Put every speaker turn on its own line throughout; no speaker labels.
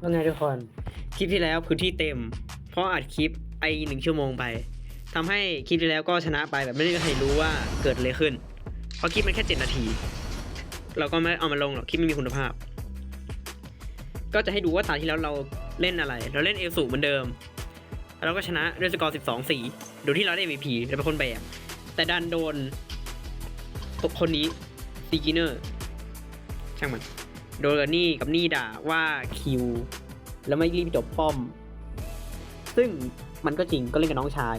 ว่าไงทุกคน
คลิปที่แล้วพื้นที่เต็ม เพราะอัดคลิปไอหนึ่งชั่วโมงไปทำให้คลิปที่แล้วก็ชนะไปแบบไม่ได้ใครรู้ว่าเกิดอะไรขึ้น เพราะคลิปมันแค่เจ็ดนาที เราก็ไม่เอามาลงหรอกคลิปไม่มีคุณภาพ ก็จะให้ดูว่าตาที่แล้วเราเล่นอะไร เราเล่นเอลสูเหมือนเดิมแล้วเราก็ชนะด้วยสกอร์12 4โดยที่เราได้ MVP เราเป็นคนแบกแต่ดันโดนคนนี้ซีกิเนอร์ช่างมัน โดนกับนี่กับนี่ด่าว่าคิว แล้วไม่รีบจบป้อม ซึ่งมันก็จริงก็เล่นกับน้องชาย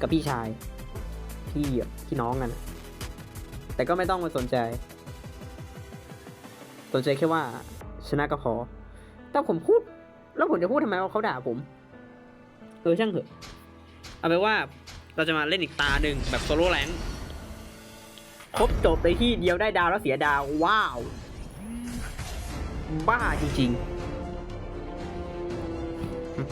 กับพี่ชาย พี่พี่น้องกันแต่ก็ไม่ต้องมาสนใจ สนใจแค่ว่าชนะก็พอแต่ผมพูด แล้วผมจะพูดทำไมว่าเขาด่าผม เออช่างเถอะ เอาไปนว่าเราจะมาเล่นอีกตาหนึ่งแบบโซโล่แรงค์ครบจบในที่เดียวได้ดาวแล้วเสียดาว ว้าว บ้าจริงๆ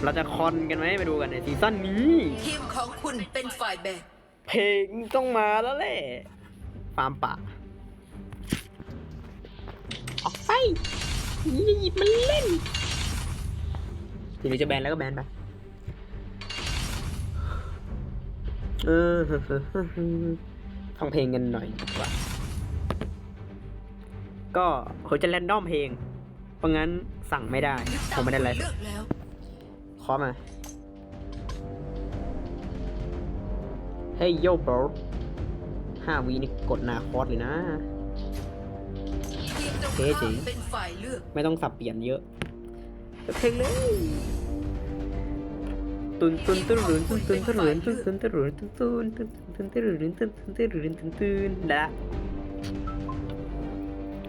เราจะคอนกันไหมไปดูกันในซีซั่นนี้
ทีมของคุณเป็นฝ่ายแบก
เพลงต้องมาแล้วแหละฟาร์มป่าออกไปอย่าหยิบมันเล่นทีนี้จะแบนแล้วก็แบนไปเออฟังเพลงกันหน่อยดีกว่า ก็เขาจะแรนดอมเพลง เพราะงั้นสั่งไม่ได้ ผมไม่ได้อะไรขอมาเฮ้ยโย่บรห้าวีนี่กดนาคอร์สเลยนะเท่จริ
ง
ไม่ต้องสับเปลี่ยนเยอะเพลงเลยตุนตุนตุนรุนตุนตุนตุนรุนตุนตุนตุนรุนตุนตุนตุนตุนตุนรุนตุนตุนตุนรุนตุนตุนและ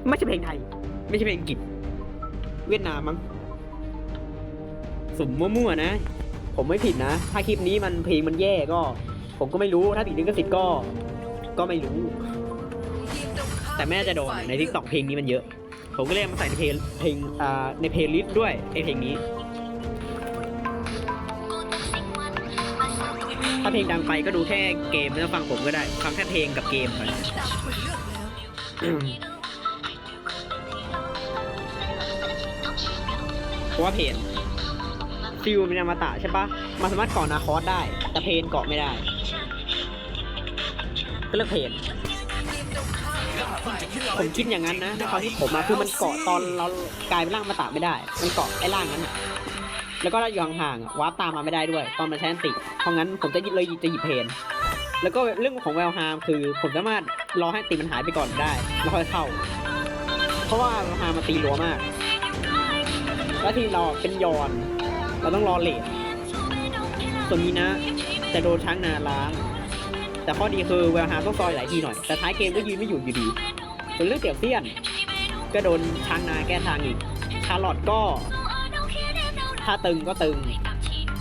ไม่ใช่เพลงไทยไม่ใช่เพลงอังกฤษ เวียดนามมั้งสุ่มมั่วๆนะ ผมไม่ผิดนะ ถ้าคลิปนี้มันเพลงมันแย่ก็ ผมก็ไม่รู้ถ้าติดลิขสิทธิ์ก็ ก็ไม่รู้
ทีมตรงข้าม
แต่แม่จะโดน
เป็ฝ่าย
ในทิกตอกเพลงนี้มันเยอะ ผมก็เลยเอามาใส่ในเพลงเพลงอ่าในเพลย์ลิสต์ด้วยไอเพลงนี้ ถ้าเพลงดังไปก็ดูแค่เกมไม่ต้องฟังผมก็ได้ ฟังแค่เพลงกับเกมไป
ตามคุณเลือก
เพราะว่าเพลงฟิลเป็นอมตะใช่ปะมันสามารถเกาะนาคอสได้ แต่เพลงเกาะไม่ได้ ก็เลือกเพ
น
ผมคิดอย่างนั้นนะในความที่ผมมาคือมันเกาะตอนเรากลายเป็นร่างมาตะไม่ได้ มันเกาะไอ้ร่างนั้นอะแล้วก็อยู่ห่างๆวาร์ปตามมาไม่ได้ด้วย ตอนมันใช้อันติเพราะงั้นผมจะเลยจะหยิบเพนแล้วก็เรื่องของแววฮามคือผมสามารถรอให้ติมันหายไปก่อนได้ แล้วค่อยเข้า เพราะว่าแววฮามมันตีรัวมาก แล้วทีมเราเป็นยอน เราต้องรอเลทส่วนนี้นะจะโดนช้างนาล้าง แต่ข้อดีคือแววฮามต้องซอยหลายทีหน่อย แต่ท้ายเกมก็ยืนไม่อยู่อยู่ดีส่วนเรื่องเตี่ยวเตี้ยน ก็โดนช้างนาแก้ทางอีกชาร์ลอตก็ ถ้าตึงก็ตึง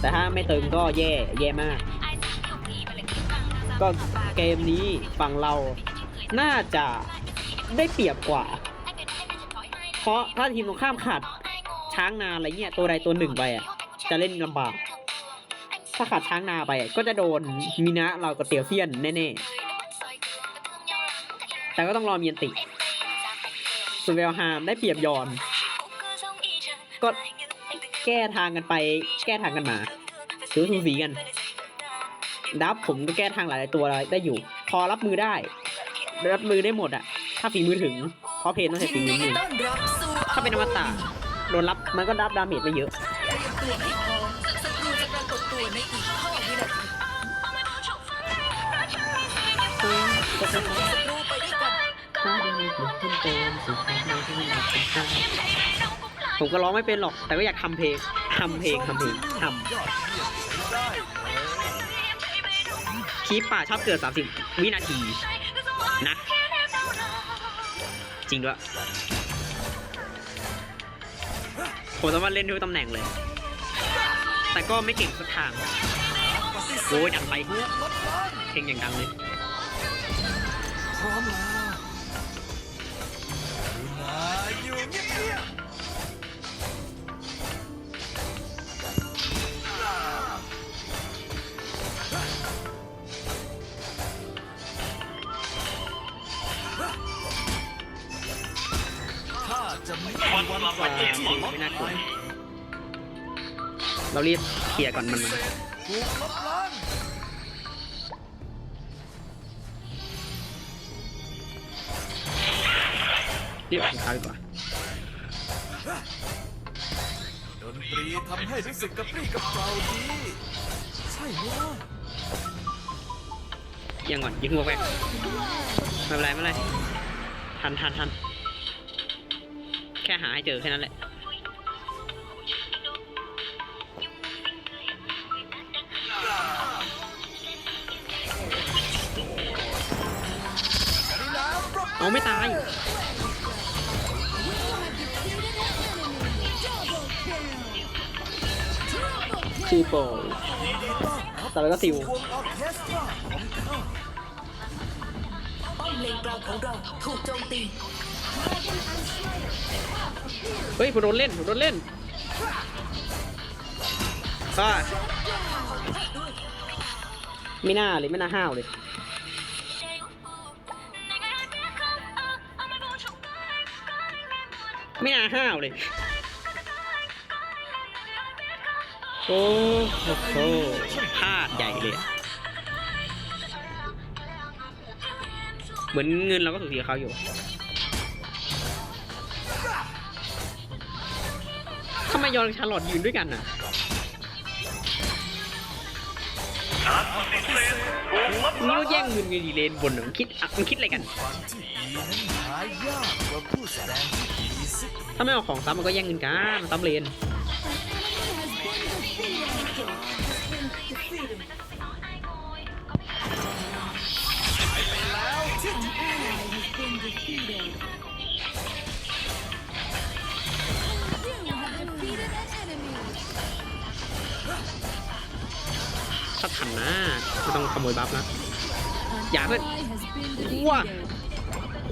แต่ถ้าไม่ตึงก็แย่แย่มาก ก็เกมนี้ฝั่งเราน่าจะได้เปรียบกว่า เพราะถ้าทีมตรงข้ามขาด ช้างนาอะไรเงี้ยตัวใดตัวหนึ่งไปอะ จะเล่นลำบาก ถ้าขาดช้างนาไปอะก็จะโดนมินะเรากับเตียวเซียนแน่ๆ แต่ก็ต้องรอเมียนติส่วนเวลฮามได้เปรียบยอน ก็แก้ทางกันไป แก้ทางกันมาถือว่าสูสีกัน ดับผมก็แก้ทางหลายตัวได้อยู่ พอรับมือได้ รับมือได้หมดอะถ้าฝีมือถึง เพราะเพลงต้องใช้ฝีมือถ้าเป็นอมตะ โดนรับมันก็รับดาเมจไม่เยอะ
ตัวให้พอศัตรูจะปรากฏตัวในอีก5วินาทีศัตรูไปด้วยกัน
ผมก็ร้องไม่เป็นหรอก แต่ก็อยากทำเพลงทำเพลงทำเพลงทำคีปป่าชอบเกิด 30 วินาที นะ จริงด้วย ผมสามารถเล่นทุกตำแหน่งเลย แต่ก็ไม่เก่งสักทางโอ้ยดังไปเพลงอย่างดังเลย
จะไม่มีวันกลับ
วัน
ที่
ไม่น่ากลัวเรารีบเคลียร์ก่อนมันมา
ถูกลบล้าง
รีบออกทางดีกว่า
ดนตรีทำให้รู้สึกกระปรี้กระเปร่าดีใช่ไหม
ยังก่อนยิงหัวแวกไม่เป็นไรไม่เป็นไรทันทันทัน ค่หาให้เจอแค่นั้นแหละ
กรุณาปรบ
เอาไม่ตายชื่อโปร
ยินดีต้อนรับ
ต่อไปก็ซิว
วงออร์เคสตราของข้า
ป้อมเลนกลางของเราถูกโจมตี
เฮ้ยผมโดนเล่นผมโดนเล่นก็ไม่น่าเลยไม่น่าห้าวเลย ไม่น่าห้าวเลย โอ้โหพลาดใหญ่เลยอะเหมือนเงินเราก็ถูกทีกับเขาอยู่ ยอนชาร์ลอตยืนด้วยกันน่ะนี่ก็แย่งเงินกันดีเลนบนน่ะมันคิดอะมันคิดอะไรกัน ถ้าไม่เอาของซ้ำมันก็แย่งเงินกันซ้ำเลนถ้า ทันนะไม่ต้องขโมยบัฟนะอย่าเพื่อนครัว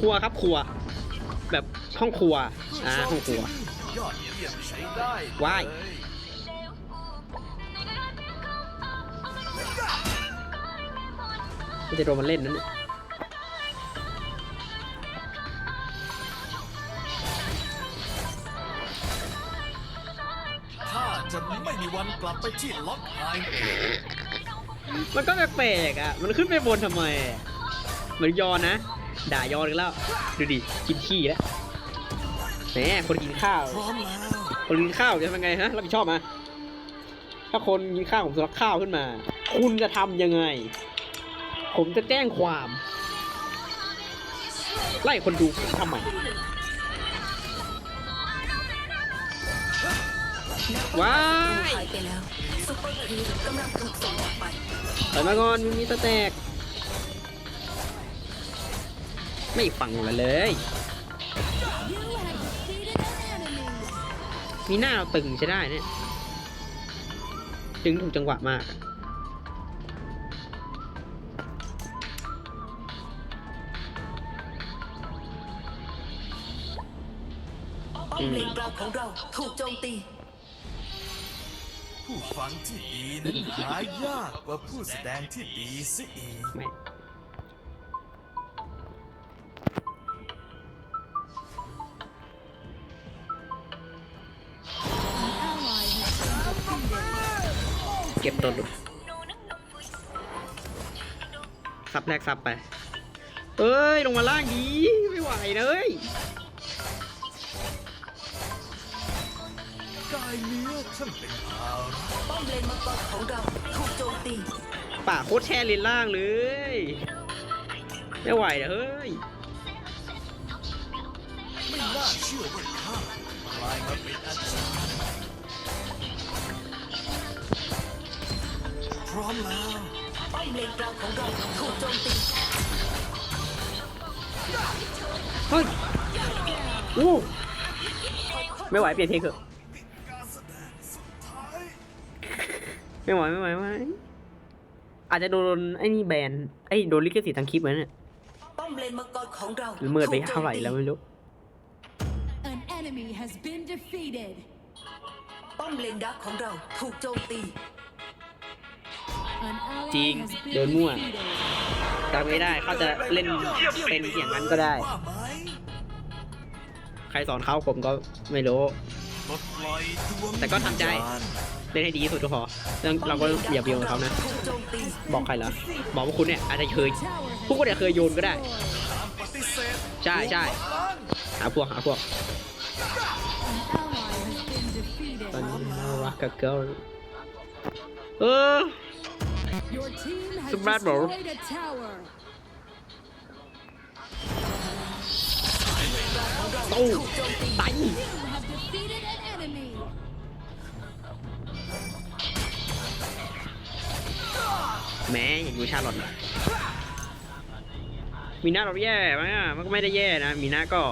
ครัวครับครัว แบบห้องครัวอ่าห้องครัว
ได้
ว้ายไม่จะโดนมันเล่นนั่นเนี่ย
ถ้าจะไม่มีวันกลับไปที่ล็อกไฮ
มันก็แปลกๆอะ มันขึ้นไปบนทำไม เหมือนยอนนะ ด่ายอนอีกแล้ว ดูดิ กินขี้แล้วแหมคนกินข้าว คนกินข้าวจะทำยังไงฮะ รับผิดชอบมาถ้าคนกินข้าวผมสลักข้าวขึ้นมา คุณจะทำยังไง ผมจะแจ้งความ ไล่คนดูทำไมว้าย
หายไปแล้ว ซุปเปอร์ครีมกำลังถูกส่งออกไป
ถอยมาก่อนมันมีสแต็กไม่ฟังเราเลย มีหน้าเราตึงใช้ได้เนี่ยดึงถูกจังหวะมากอะ
ป้อมเลนกลางของเราถูกโจมตี
ผู้ฟังที่ดีนั้นหายากกว่าผู้แสดงที่ดีสิอีก
ไม่เก็บตัวหลุดซับแรกซับไปเอ้ย ลงมาล่างดี ไม่ไหวเลย
กายเนื้อช่างเป็นภาระ
ป้อมเลนมังกรของเราถูกโจมตี
ป่าโคตรแช่เลนล่างเลย ไม่ไหวนะเฮ้ย
ไม่น่าเชื่อว่าข้ากลายมาเป็นอาจารย์พร้อมแล้ว
ป้อมเลนกลางของเราถูกโจมตี
เฮ้ยอู้ไม่ไหวเปลี่ยนเพลงเถอะ ไม่ไหวไม่ไหวไม่ไหวอาจจะโดนไอ้นี่แบนไอ้โดนลิขสิทธิ์ทางคลิปไว้เนี่ย
ป้อมเลนมังกรของเรา
หรือเมิดไปเท่าไหร่แล้วไม่รู้
An enemy has been defeated.
ป้อมเลนดักของเราถูกโจมตี
An ally
Jing,
has been
đơn mua à?
defeated.
จำไม่ได้เขาจะเล่นเป็นอย่างนั้นก็ได้
ว่าไหม
ใครสอนเขาผมก็ไม่รู้
ปลดปล่อยดวง
แต่ก็ทำใจ
วิญญาณ
เล่นให้ดีที่สุดก็พอเราเราก็อย่าเบียวเขานะ บอกใครเหรอ บอกว่าคุณเนี่ยอาจจะเคย พวกคุณเนี่ยเคยโยนก็ได้ ใช่ใช่หาพวกหาพวกตอนนี้รักกับเกิร์ลเออ
Your team has
Smart bro.
destroyed a tower.
ตู้ต
You
แหม้อย่าอยู่ชาลอตเลยมีหน้าเราแย่ไหมอะมันก็ไม่ได้แย่นะ มีหน้าก็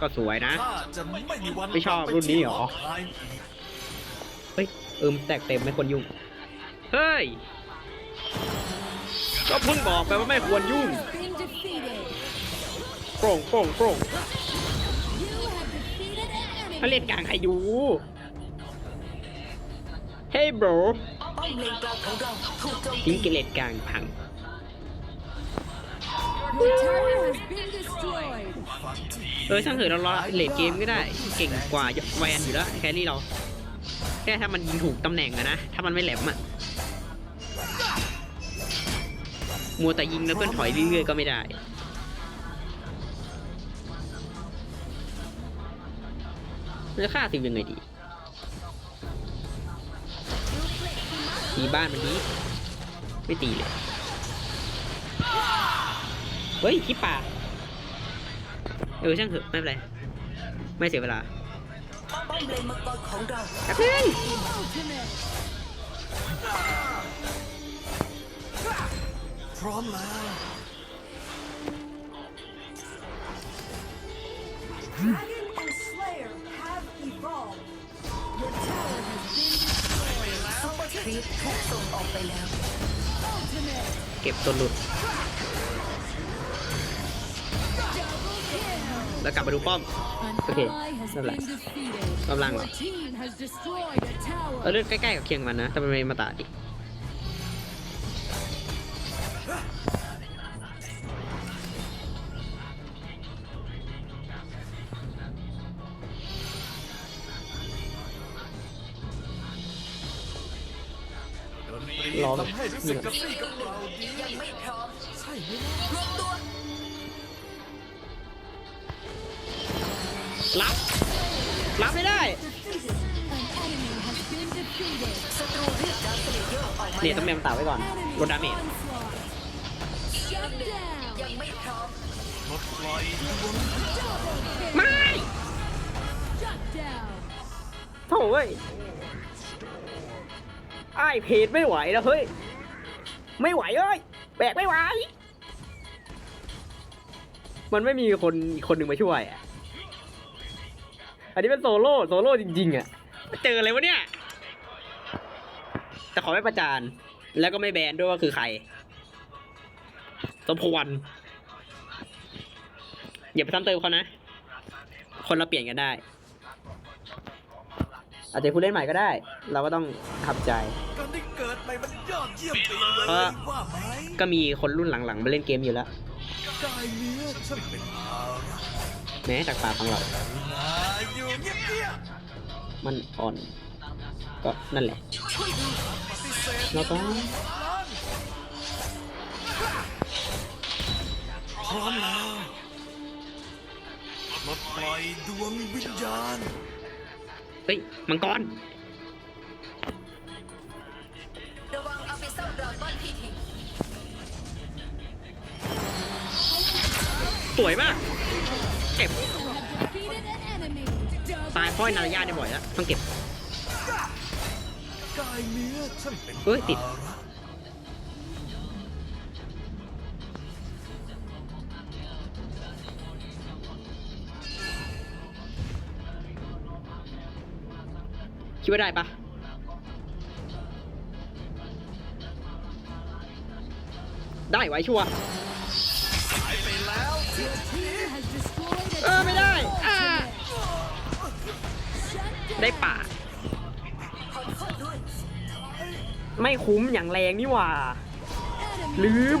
ก็สวยนะ
ข้าจะไม่มีวัน
ไม่ชอบรุ่นนี้เหรอ
กลับไปที่
เฮ้ยเออมนแตกเต็มไม่ควรยุ่ง เฮ้ย ก็เพิ่งบอกไปว่าไม่ควรยุ่ง
Has been defeated.
โปร่งโปร่งโปร่ง
You have defeated an
ถ้า
enemy.
เล่นกลางใครดูเฮ้ย bro
ป้อม เลนกลางของเราถูกโจม
ทิ้งกิเลสกลางพัง
Your tower has been destroyed.
เออช่างเถอะเรารอเลดเกมก็ได้ เก่งกว่าแวนอยู่แล้วแครี่เรา แค่ถ้ามันยิงถูกตำแหน่งอะนะ ถ้ามันไม่แหลมอะมัวแต่ยิงแล้วเพื่อนถอยเรื่อยๆก็ไม่ได้ จะฆ่าสิวยังไงดี ตีบ้านมันนี้ไม่ตีเลย เฮ้ยขี้ป่าเออช่างเถอะไม่เป็นไร ไม่เสียเวลา
อมเลนมังกรขอ
น
พร้อมแล้ว
ครีปถูกส่งออกไปแล้ว
Ultimate.
เก็บตัวหลุด
Double kill.
แล้วกลับมาดูป้อม
An
Okay,
ally has
not
been
bad.
defeated.
Không lăng
Your
rồi.
team has destroyed a
เรา
tower.
เลือกใกล้ๆกับเคียงมันนะแต่มันไม่มาตาดิ
ดนตรี
รอแบบ
ทำให้รู้สึกกระปรี้กระเปร่าดี
ยังไม่พร้อม
ใช่ไหมล่ะ
รวมตัว
รับ รับไม่ได้
An enemy has been defeated.
ศัตรูเรียกดาวเซเลเยอร์ออกมา
เนี่ยต้องแมวมาตาไว้ก่อน
Enemy
ลดดาเมจ
onslaught. Shut down.
ยังไม่พร้อม
ปลดปล่อยดวง
Double kill.
ไม่
Shut down.
โถ่เว้ย อ้เพจไม่ไหวแล้วเฮ้ย ไม่ไหวเอ้ย แบกไม่ไหว มันไม่มีคนอีกคนหนึ่งมาช่วยอะ อันนี้เป็นโซโล่โซโล่จริง ๆ อะ เจออะไรวะเนี่ย แต่ขอไม่ประจาน แล้วก็ไม่แบนด้วยว่าคือใคร สมพรอย่าไปซ้ำเติมเขานะ คนเราเปลี่ยนกันได้ อาจจะผู้เล่นใหม่ก็ได้ เราก็ต้องทำใจ
การได้เกิดใหม่มันยอดเยี่ยมไปเลย
เออ
ว่าไหม
ก็มีคนรุ่นหลังๆมาเล่นเกมอยู่แล้ว
กายเนื้อช่างเป็นอารัก
แม้จากปากของเรา
นาอยู่เงียบ
มันอ่อน ก็นั่นแหละ
ๆปฏิเสธ
เราต้อง
พร้อมแล้วปลดปล่อยดวงวิญญาณ
ฮ้ย มังกร
ระวังอาฟิเซลดราก้อนพีที
สวยมาก เก็บ
Defeated an enemy. Double
ตายเพราะไอ้นารายาได้บ่อยแล้ว ต้องเก็บ
กายเนื้อช่างเป็น
เอ้ยติด
อารัก
ดว่าได้ปะได้ไว้ชัวเออไม่ได้อ่าได้ป่า ไม่คุ้มอย่างแรงนี่หว่า ลืม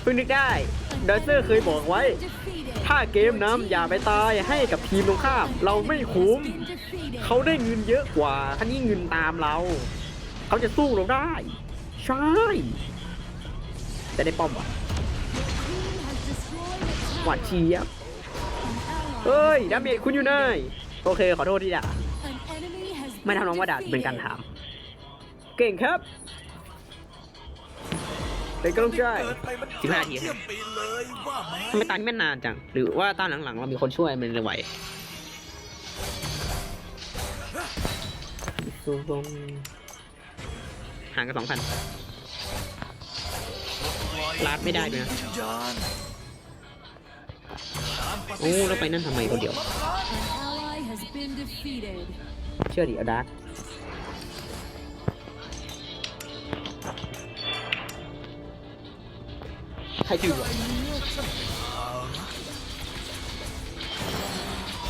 เพิ่งนึกได้ดอยเซอร์เคยบอกไว้ ถ้าเกมน้ำอย่าไปตายให้กับทีมตรงข้าม เราไม่คุ้ม เขาได้เงินเยอะกว่าท่านี้เงินตามเรา เขาจะสู้เราได้ ใช่จะได้ป้อมวะหวานเชียบเอ้ยดาเมจคุณอยู่ไหนโอเค ขอโทษที่ด่าไม่ทำน้องว่าด่าเป็นการถาม เก่งครับเป็นกำลังใจ
เกิดไปมัน
สิบห้านที่
เลยว่าไม
ทำไมตายไม่นานจัง หรือว่าตอนหลังๆ เรามีคนช่วยมันเลยไหว ซูบงห่างกันสองพันลาดไม่ได้ด้วยนะโอ้แล้วไปนั่นทำไมคนเดียว เชื่อดิอดาร์กใครจืดวะ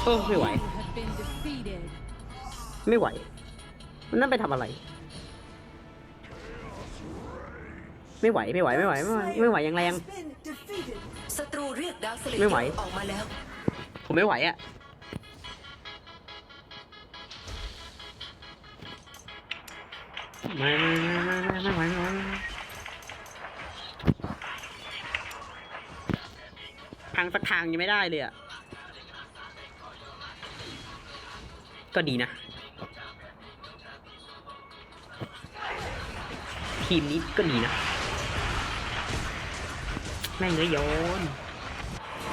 เออไม่ไหว ไม่ไหว มันนั่นไปทำอะไร ไม่ไหวไม่ไหวไม่ไหวไม่ไหวไม่ไหวยังแรง
ศัตรูเรียกดาวสเล
ไม่ไหว
ออกมาแล้ว
ผมไม่ไหวอะไม่ไม่ไม่ไม่ไม่ไหวไม่ไหวทางสักทางยังไม่ได้เลยอะก็ดีนะ ทีมนี้ก็ดีนะ แม่งเลยโยน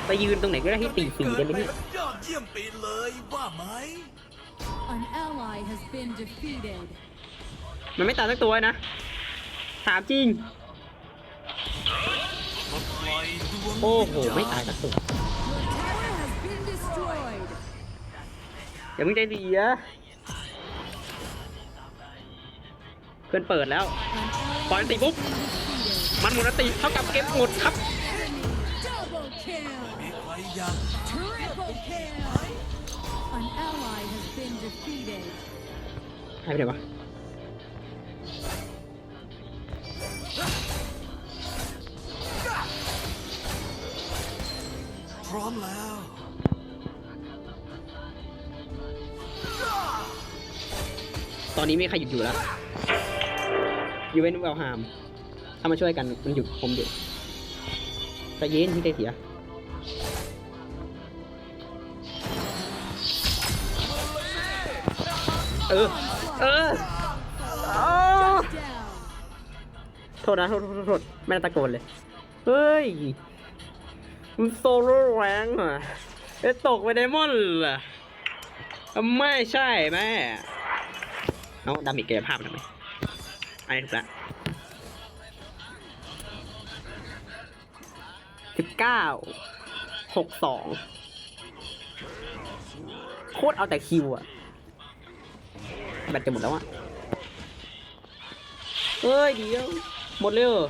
ไปยืนตรงไหนก็ได้ให้ตีฟรีได้ไหมเนี่ย
กิปนยอดเยี่ยมไปเลยว่าไหม
An ally has been defeated.
มันไม่ตายสักตัวนะ ถามจริง
มาปล่อยดวง
โอ้โห
วิญญณ
ไม่ตายสักตัว
Your tower has been destroyed.
อย่าเพิ่งใจเสีย พื่อนเปิดแล้ว
An ally
ปล่อยอันติปุ๊บ
defeated.
มันหมดอันติเท่ากับเก็บหมดครับ
Enemy double kill.
มีใครอยาก
Triple kill. An ally has been defeated.
หายไปไหนวะ
พร้อมแล้ว
ตอนนี้ไม่มีใครหยุดอยู่แล้ว ยูเวนเวลฮามถ้ามาช่วยกันมันหยุดผมหยุดใจเย็นพี่ใจเสียเออ เอออ๋อ
Down.
โทษนะโทษโทษโทษไม่ได้ตะโกนเลย เฮ้ยมันโซโล่แรงอะเอ๊ะตกไปไดมอนด์เหรอไม่ใช่แม่ เอาดามิกเกยภาพทำไม อันนี้ถูกล้วสิบเก้าหกสองโคตรเอาแต่คิวอะแบตจะหมดแล้วอะเฮ้ยเดียวหมดเลยเหรอ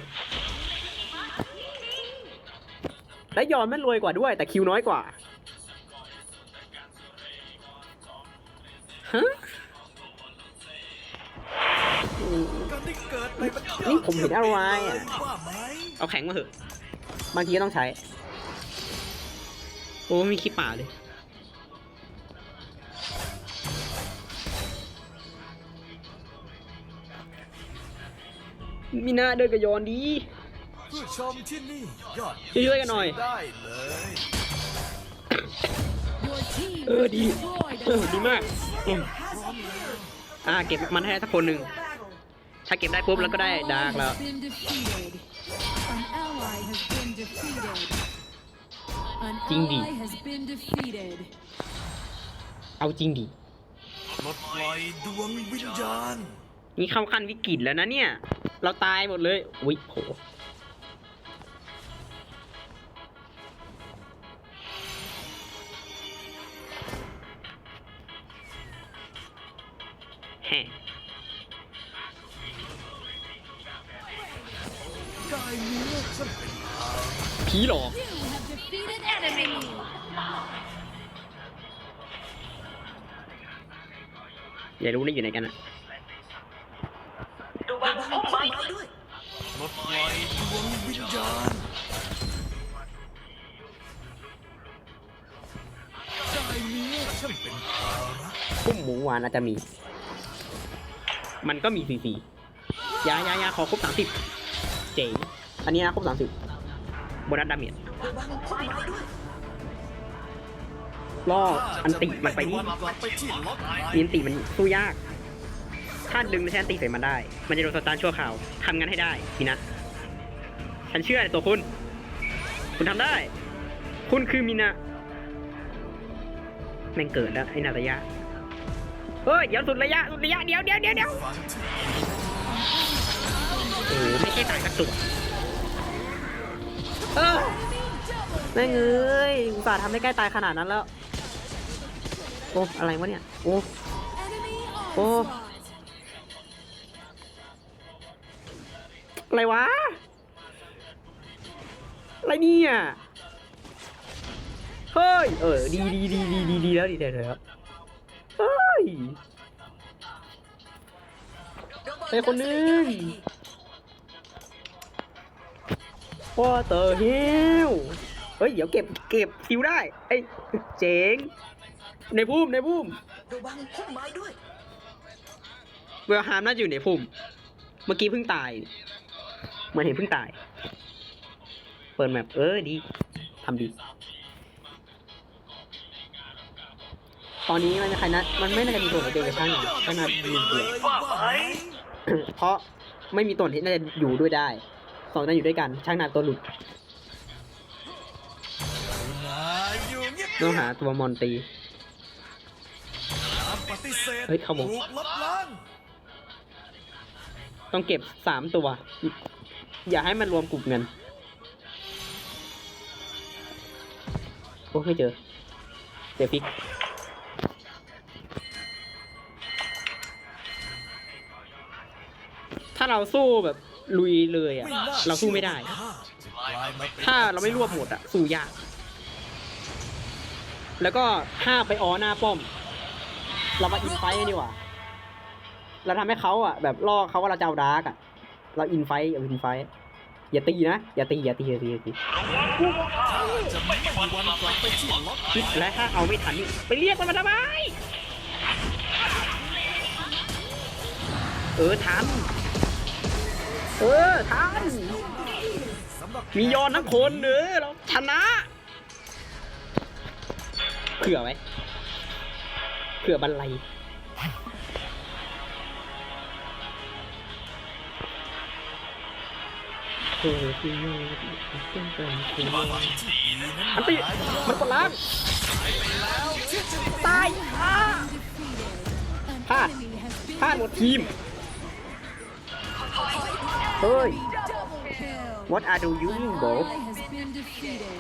และยอนแม่นรวยกว่าด้วย แต่คิวน้อยกว่า
เห็
นอะไรอะ
เยี่ยมไปเลยว่าไหม
เอาแข็งมาเถอะบางทีก็ต้องใช้ โอ้มีขี้ป่าเลยมีหน้าเดินกับยอนดี
ผู้ชมที่นี่ยอด
ช่วยๆกันหน่อย
ได้เลย
Your team
เออดี
destroyed
เออ
an
ดีมากอืม
Has appeared.
อ่าเก็บมันให้ได้สักคนหนึ่ง
Battle.
ถ้าเก็บได้ปุ๊บแล้วก็ได้
An ally
ดาร์กแล้ว
has been defeated. An ally has been defeated. An
จริงดิ
ally has been defeated.
เอาจริงดิ
ปลดปล่อยดวงวิญญาณ
นี่เข้าขั้นวิกฤตแล้วนะเนี่ย เราตายหมดเลย อุ้ยโห ผีหลอก
You have defeated enemy.
อย่ารู้นะอยู่ไหนกันอะ
ระวังพุ่มไม้ด้วย
ปลดปล่อยดวงวิญญาณกายเนื้อฉันเป็นภาระ
กุ้มหมูหวานอาจจะมี มันก็มีฟรีๆยายายาขอครบสามสิบเจ๋งอันนี้นะครบสามสิบ โบนัสดาเมจล่ออันติมันไปนี่
วันกลับไปที่อั
นติมันสู้ยาก ถ้าดึงไม่ใช่อันติใส่มันได้ มันจะโดนสตาร์ชั่วคราวทำงั้นให้ได้พี่นะ ฉันเชื่อในตัวคุณ คุณทำได้ คุณคือมินะแม่งเกิดแล้วไอ้นาตยะเฮ้ยเดี๋ยวสุดระยะสุดระยะเดี๋ยวเดี๋ยวเดี๋ยวเดี๋ยวโอ้ไม่ใช่ตายสักตัว เออแม่งเอ้ยอุตส่าห์ทำได้ใกล้ตายขนาดนั้นแล้ว โอ้ อะไรวะเนี่ย โอ้
Enemy
Oh.
onslaught.
อะไรวะ อะไรเนี่ย เฮ้ย เออ ดีดีดีดีดีดีแล้วดีแล้วดีแล้วเฮ้ย ไปคนหนึ่ง วอเตอร์ฮิลเฮ้ย เดี๋ยวเก็บเก็บคิวได้เอ้ยเจ๋ง ในพุ่มในพุ่ม
ระวังพุ่มไม้ด้วย
เวลฮามน่าจะอยู่ในพุ่ม เมื่อกี้เพิ่งตาย เหมือนเห็นเพิ่งตาย เปิดแมปเออดีทำดี ตอนนี้มันใครนะ มันไม่น่าจะมีตัวไหนเป็นกระช่างก็น่าจะมีเดียว
ว่าไป
เพราะไม่มีตัวที่น่าจะอยู่ด้วยได้ สองน่าอยู่ด้วยกันช่างนาตัวหลุดต้องหาตัวมอนตี
เฮ้
ยเขามา
ถูก
ต้องเก็บสามตัว อย่าให้มันรวมกลุ่มกันโอ้ไม่เจอเดี๋ยวฟิกถ้าเราสู้แบบ ลุยเลยอะ
ไม่น่
เราสู้ไม่ได้
ข้าจะกลายมาเป็น
ถ้าเราไม่รวบหมดอะ สู้ยาก แล้วก็ห้ามไปอ้อหน้าป้อม เรามาอินไฟท์กันดีกว่าเราทำให้เขาอะ แบบล่อเขาว่าเราจะเอาดาร์กอะ เราอินไฟท์เอาอินไฟท์อย่าตีนะ อย่าตี อย่าตี อย่าตี อย่าตี
จะไม่มีวันกลับไปที่ล็อก
คิดและถ้าเอาไม่ทันนี่ไปเรียกมันมาทำไม เออทัน เออทันมียอนทั้งคนเด้อเราชนะเผื่อไว้เผื่อบันไลเออที่นี่เป็นเป็นคืออันติมันกดล้างตายอ่าพลาดพลาดหมดทีม เฮ้ย
double kill.
What are you doing bro
Ally has been defeated.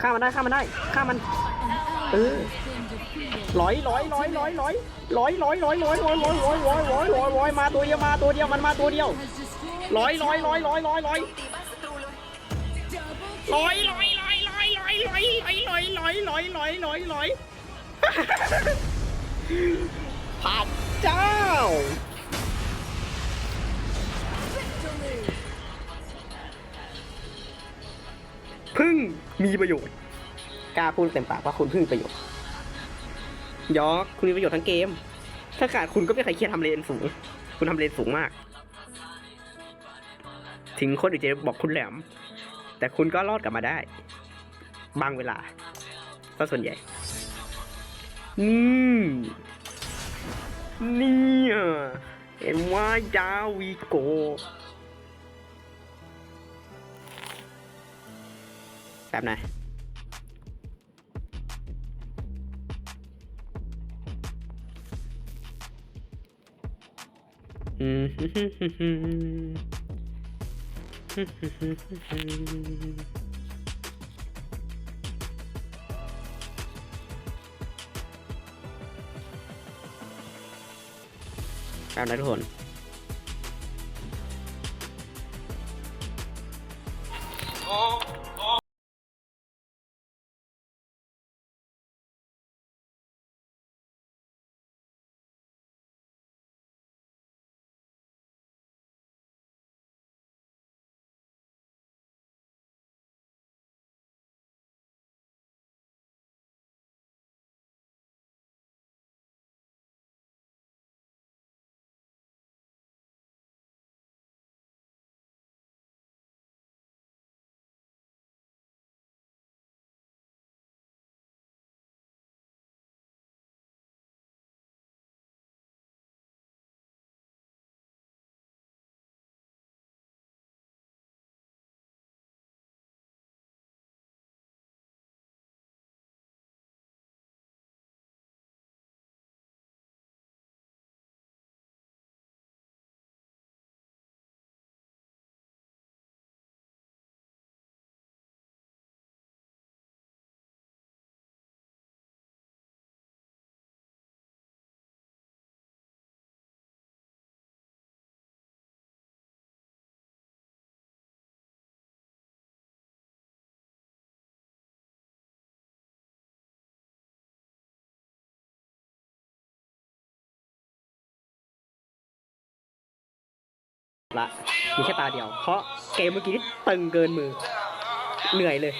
ฆ่ามันได้ฆ่ามันได้ฆ่ามัน
An ally
Ừ.
has been defeated.
ร้อยร้อยร้อยร้อยร้อยร้อยร้อยร้อยร้อยร้อยร้อยร้อยร้อยร้อยร้อยร้อยมาตัวเดียวมาตัวเดียวมันมาตัวเดียว
Has destroyed
ร้อย
the
ร้อยร้อย
tower.
ร้อยร้อยร้อย
ตีบ้านศัตรูเลย
Double
ร้อย
kill.
ร้อยร้อยร้อยร้อยร้อยร้อยร้อยร้อยร้อยร้อยร้อยร้อยพระเจ้า พึ่งมีประโยชน์ กล้าพูดเต็มปากว่าคุณพึ่งประโยชน์ ยอกคุณมีประโยชน์ทั้งเกม ถ้าขาดคุณก็ไม่ใครเครียดทำเลนสูง คุณทำเลนสูงมาก ถึงคนอื่นจะบอกคุณแหลม แต่คุณก็รอดกลับมาได้ บางเวลาก็ส่วนใหญ่ นี่เนี่ยเห็นว่าดาวิโก แป๊บนะแป๊บนะทุกคนโอ้ ละมีแค่ตาเดียว เพราะเกมเมื่อกี้ตึงเกินมือ เหนื่อยเลย